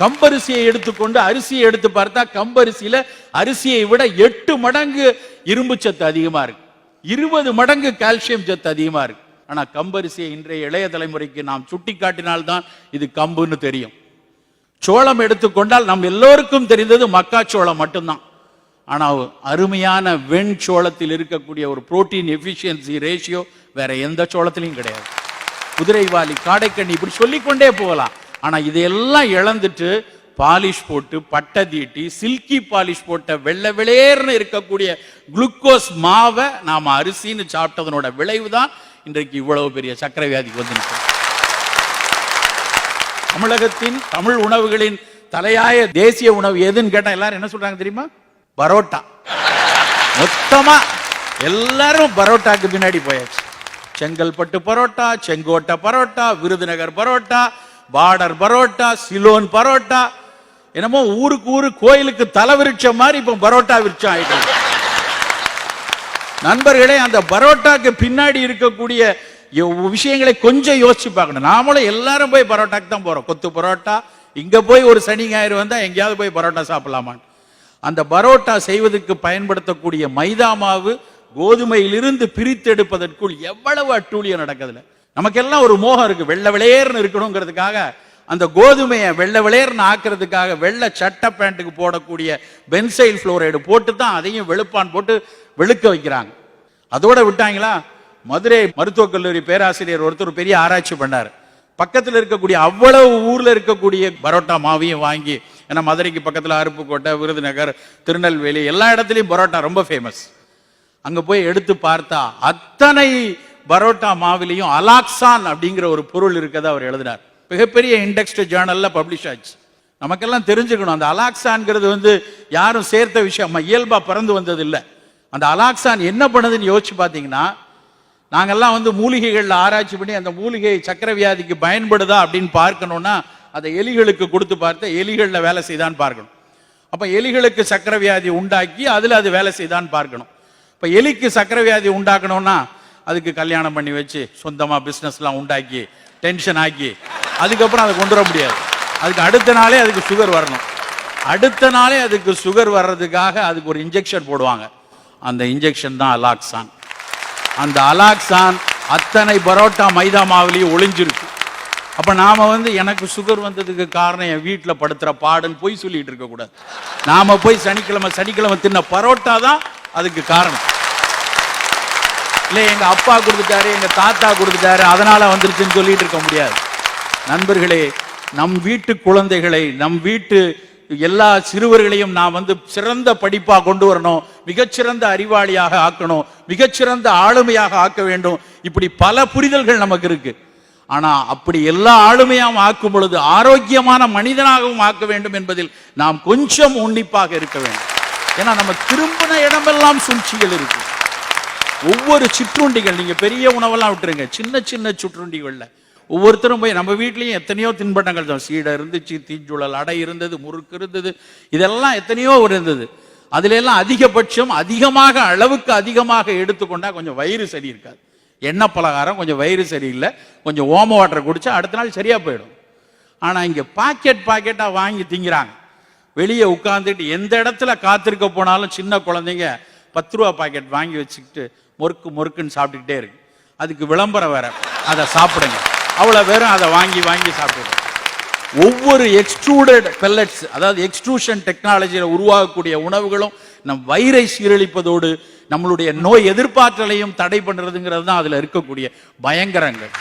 கம்பரிசியை எடுத்துக்கொண்டு அரிசியை எடுத்து பார்த்தா கம்பரிசியில அரிசியை விட எட்டு மடங்கு இரும்பு சத்து அதிகமா இருக்கு. இருபது மடங்கு கால்சியம் சத்து அதிகமா இருக்கு. ஆனா கம்பரிசியை இன்றைய இளைய தலைமுறைக்கு நாம் சுட்டி காட்டினால்தான் இது கம்புன்னு தெரியும். சோளம் எடுத்துக்கொண்டால் நம் எல்லோருக்கும் தெரிந்தது மக்காச்சோளம் மட்டும்தான். ஆனால் அருமையான வெண் சோளத்தில் இருக்கக்கூடிய ஒரு புரோட்டீன் எஃபிஷியன்சி ரேஷியோ வேற எந்த சோளத்திலையும் கிடையாது. குதிரைவாலி காடைக்கண்ணி இப்படி சொல்லிக்கொண்டே போகலாம். ஆனால் இதையெல்லாம் இழந்துட்டு பாலிஷ் போட்டு பட்டை தீட்டி சில்கி பாலிஷ் போட்ட வெள்ளை வெளியேர்னு இருக்கக்கூடிய குளுக்கோஸ் மாவை நாம் அரிசின்னு சாப்பிட்டதனோட விளைவு தான் இன்றைக்கு இவ்வளவு பெரிய சக்கரை வியாதிக்கு வந்து தமிழகத்தின் தமிழ் உணவுகளின் தலையாய தேசிய உணவு எதுன்னு கேட்டா எல்லாரும் என்ன சொல்றாங்க தெரியுமா? பரோட்டா. மொத்தமா எல்லாரும் பரோட்டாக்கு பின்னாடி போயாச்சு. செங்கல்பட்டு பரோட்டா செங்கோட்டை பரோட்டா விருதுநகர் பரோட்டா பார்டர் பரோட்டா சிலோன் பரோட்டா. என்னமோ ஊருக்கு ஊரு கோயிலுக்கு தலை விருட்சம் மாதிரி இப்போ பரோட்டா விருட்சம் ஆயிட்டு. நண்பர்களே அந்த பரோட்டாக்கு பின்னாடி இருக்கக்கூடிய விஷயங்களை கொஞ்சம் யோசிச்சு பார்க்கணும். நாமளும் எல்லாரும் போய் பரோட்டாக்கு தான் போறோம். கொத்து பரோட்டா இங்க போய் ஒரு சனி ஞாயிறு வந்தா எங்கேயாவது போய் பரோட்டா சாப்பிடலாமான்னு அந்த பரோட்டா செய்வதற்கு பயன்படுத்தக்கூடிய மைதா மாவு கோதுமையிலிருந்து பிரித்தெடுப்பதற்குள் எவ்வளவு அட்டூழியம் நடக்குதுல்ல நமக்கெல்லாம் ஒரு மோகம் இருக்கு. வெள்ளை விளையர்னு இருக்கணுங்கிறதுக்காக அந்த கோதுமையை வெள்ளை விளையர்னு ஆக்குறதுக்காக வெள்ளை சட்டை பேண்ட்டுக்கு போடக்கூடிய பென்சைல் ஃப்ளோரைடு போட்டு தான் அதையும் வெளுப்பான் போட்டு வெளுக்க வைக்கிறாங்க. அதோட விட்டாங்களா? மதுரை மருத்துவக் கல்லூரி பேராசிரியர் ஒருத்தர் பெரிய ஆராய்ச்சி பண்ணார். பக்கத்தில் இருக்கக்கூடிய அவ்வளவு ஊரில் இருக்கக்கூடிய பரோட்டா மாவையும் வாங்கி ஏன்னா மதுரைக்கு பக்கத்தில் அருப்புக்கோட்டை விருதுநகர் திருநெல்வேலி எல்லா இடத்துலையும் பரோட்டா ரொம்ப ஃபேமஸ் அங்கே போய் எடுத்து பார்த்தா அத்தனை பரோட்டா மாவிலையும் அலாக்சான் அப்படிங்கிற ஒரு பொருள் இருக்கதை அவர் எழுதினார் மிகப்பெரிய இண்டெக்ஸ்ட் ஜேர்னல்ல பப்ளிஷ் ஆச்சு. நமக்கெல்லாம் தெரிஞ்சுக்கணும் அந்த அலாக்சான்ங்கிறது வந்து யாரும் சேர்த்த விஷயம். நம்ம இயல்பா பிறந்து வந்தது இல்லை அந்த அலாக்சான் என்ன பண்ணுதுன்னு யோசிச்சு பார்த்தீங்கன்னா நாங்கள்லாம் வந்து மூலிகைகளில் ஆராய்ச்சி பண்ணி அந்த மூலிகை சக்கரவியாதிக்கு பயன்படுதா அப்படின்னு பார்க்கணும்னா அதை எலிகளுக்கு கொடுத்து பார்த்து எலிகளில் வேலை செய்தான்னு பார்க்கணும். அப்போ எலிகளுக்கு சக்கரை வியாதி உண்டாக்கி அதில் அது வேலை செய்தான்னு பார்க்கணும். இப்போ எலிக்கு சக்கரை வியாதி உண்டாக்கணும்னா அதுக்கு கல்யாணம் பண்ணி வச்சு சொந்தமாக பிஸ்னஸ்லாம் உண்டாக்கி டென்ஷன் ஆக்கி அதுக்கப்புறம் அதை கொண்டு வர முடியாது. அதுக்கு அடுத்த நாளே அதுக்கு சுகர் வரணும். அடுத்த நாளே அதுக்கு சுகர் வர்றதுக்காக அதுக்கு ஒரு இன்ஜெக்ஷன் போடுவாங்க. அந்த இன்ஜெக்ஷன் தான் அலாக்சான் அந்த அலாக்சான் அத்தனை பரோட்டா மைதா மாவுலேயும் ஒளிஞ்சிருக்கு அப்போ நாம் வந்து எனக்கு சுகர் வந்ததுக்கு காரணம் என் வீட்டில் படுத்துகிற பாடுன்னு போய் சொல்லிட்டு இருக்கக்கூடாது. நாம் போய் சனிக்கிழமை சனிக்கிழமை தின்ன பரோட்டா தான் அதுக்கு காரணம். இல்லை எங்கள் அப்பா கொடுத்துட்டாரு எங்கள் தாத்தா கொடுத்துட்டாரு அதனால வந்துருச்சுன்னு சொல்லிட்டு இருக்க முடியாது. நண்பர்களே நம் வீட்டு குழந்தைகளை நம் வீட்டு எல்லா சிறுவர்களையும் நாம் வந்து சிறந்த படிப்பாக கொண்டு வரணும் மிகச்சிறந்த அறிவாளியாக ஆக்கணும் மிகச்சிறந்த ஆளுமையாக ஆக்க வேண்டும். இப்படி பல புரிதல்கள் நமக்கு இருக்கு. ஆனா அப்படி எல்லா ஆளுமையாகவும் ஆக்கும் பொழுது ஆரோக்கியமான மனிதனாகவும் ஆக்க வேண்டும் என்பதில் நாம் கொஞ்சம் உன்னிப்பாக இருக்க வேண்டும். ஏன்னா நம்ம திரும்பின இடமெல்லாம் சூழ்ச்சிகள் இருக்கு. ஒவ்வொரு சிற்றுண்டிகள் நீங்க பெரிய உணவெல்லாம் விட்டுருங்க. சின்ன சின்ன சிற்றுண்டிகள்ல. ஒவ்வொருத்தரும் போய் நம்ம வீட்லயும் எத்தனையோ தின்பண்டங்கள் தான். சீடை இருந்துச்சு தீஞ்சுழல் அடை இருந்தது முறுக்கு இருந்தது. இதெல்லாம் எத்தனையோ இருந்தது. அதுல எல்லாம் அதிகபட்சம் அதிகமாக அளவுக்கு அதிகமாக எடுத்துக்கொண்டா கொஞ்சம் வயிறு சரி இருக்காது எண்ணெய் பலகாரம் கொஞ்சம் வயிறு சரியில்லை. கொஞ்சம் ஓம வாட்டர் குடிச்சா அடுத்த நாள் சரியா போயிடும். ஆனா இங்க பாக்கெட் பாக்கெட்டா வாங்கி திங்கிறாங்க. வெளியே உட்காந்துட்டு எந்த இடத்துல காத்திருக்க போனாலும் சின்ன குழந்தைங்க பத்து ரூபா பாக்கெட் வாங்கி வச்சுக்கிட்டு முறுக்கு முறுக்குன்னு சாப்பிட்டுக்கிட்டே இருக்கு. அதுக்கு விளம்பரம் வேற. அதை சாப்பிடுங்க. அவ்வளோ பேரும் அதை வாங்கி வாங்கி சாப்பிடுங்க ஒவ்வொரு எக்ஸ்ட்ரூடட் பெல்லட்ஸ் அதாவது எக்ஸ்ட்ரூஷன் டெக்னாலஜியில் உருவாகக்கூடிய உணவுகளும் நம் வயிறை சீரழிப்பதோடு நம்மளுடைய நோய் எதிர்ப்பாற்றலையும் தடை பண்ணுறதுங்கிறது தான் அதில் இருக்கக்கூடிய பயங்கரங்கள்.